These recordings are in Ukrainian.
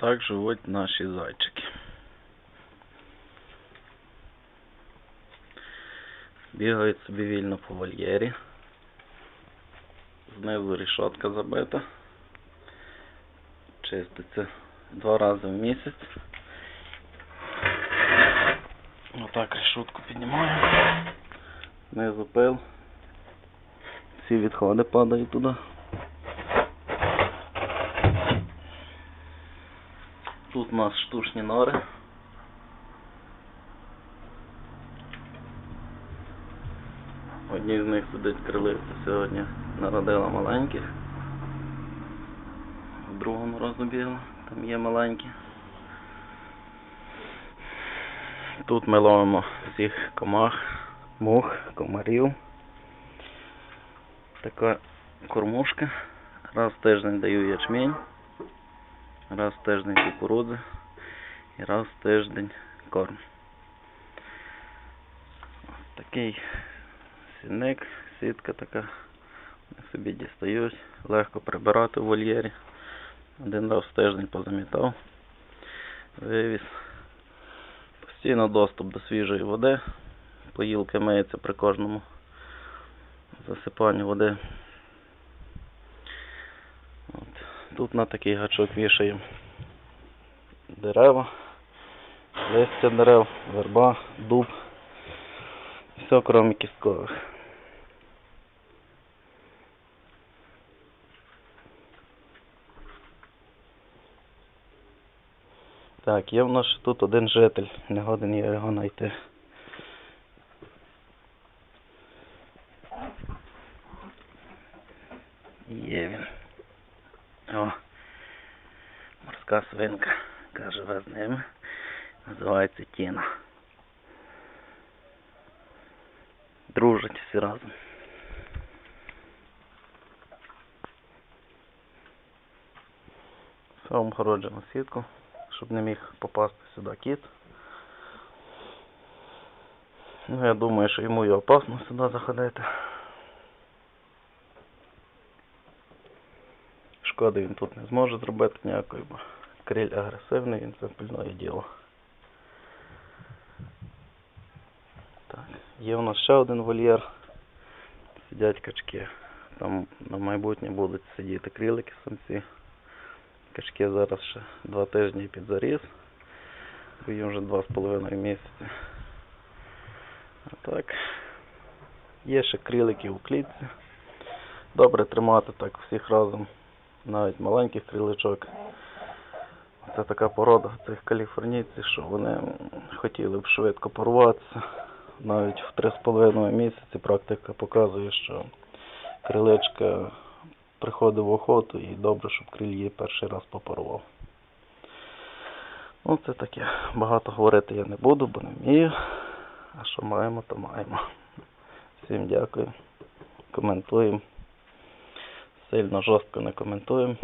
Так живуть наші зайчики. Бігають собі вільно по вольєрі. Знизу рішотка забита. Чиститься два рази в місяць. Отак решетку піднімаємо. Знизу пил. Всі відходи падають туди. Тут у нас штучні нори. В одній з них сидить крилиця сьогодні народила маленьких. В другому розобігла, там є маленькі. Тут ми ловимо всіх комах, мух, комарів. Така кормушка. Раз в тиждень даю ячмінь, раз в тиждень кукурудзи і раз в тиждень корм. Такий сінник, сітка така. Собі дістають, легко прибирати в вольєрі. Один раз в тиждень позамітав, вивіз. Постійно доступ до свіжої води. Поїлки миється при кожному засипанні води. Тут на такий гачок вішаємо дерева, листя дерев, верба, дуб. Все, крім кісткових. Так, є в нас тут один житель, не годен я його знайти. Є він. Морська свинка, яка живе з ними. Називається Тіна. Дружать всі разом. Все огороджено сітку, щоб не міг попасти сюди кіт. Ну, я думаю, що йому і опасно сюди заходити. Шкоди він тут не зможе зробити ніякої, бо криль агресивний, він це пильное діло. Так, є у нас ще один вольєр. Сидять качки. Там на майбутнє будуть сидіти крилики самці. Качки зараз ще два тижні під заріз. їм вже два з половиною місяці. А так. Є ще крилики у клітці. Добре тримати так всіх разом навіть маленьких криличок. Це така порода цих каліфорнійців, що вони хотіли б швидко порватися. Навіть в 3,5 місяці практика показує, що криличка приходить в охоту і добре, щоб криль її перший раз попорвав. Ну, це таке. Багато говорити я не буду, бо не вмію. А що маємо, то маємо. Всім дякую. Коментуємо. Сильно жорстко не коментуємо.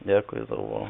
Дякую за увагу.